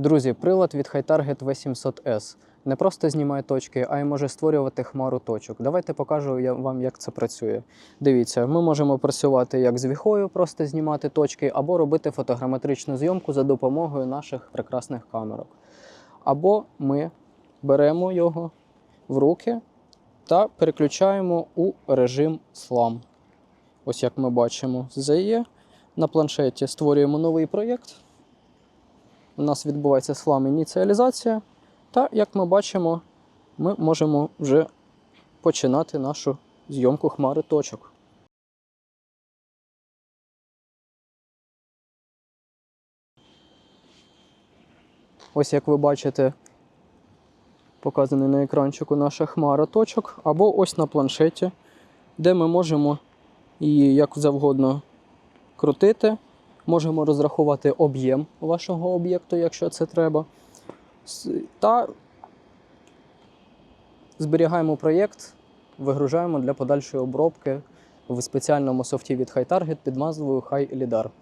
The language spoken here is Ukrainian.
Друзі, прилад від HiTarget V700S не просто знімає точки, а й може створювати хмару точок. Давайте покажу вам, як це працює. Дивіться, ми можемо працювати як з віхою, просто знімати точки, або робити фотограметричну зйомку за допомогою наших прекрасних камерок. Або ми беремо його в руки та переключаємо у режим SLAM. Ось як ми бачимо, ZE. На планшеті створюємо новий проєкт. У нас відбувається SLAM ініціалізація. Та, як ми бачимо, ми можемо вже починати нашу зйомку хмари точок. Ось як ви бачите, показаний на екранчику наша хмара точок, або ось на планшеті, де ми можемо її як завгодно крутити. Можемо розрахувати об'єм вашого об'єкту, якщо це треба. Та зберігаємо проєкт, вигружаємо для подальшої обробки в спеціальному софті від HiTarget під назвою HiLidar.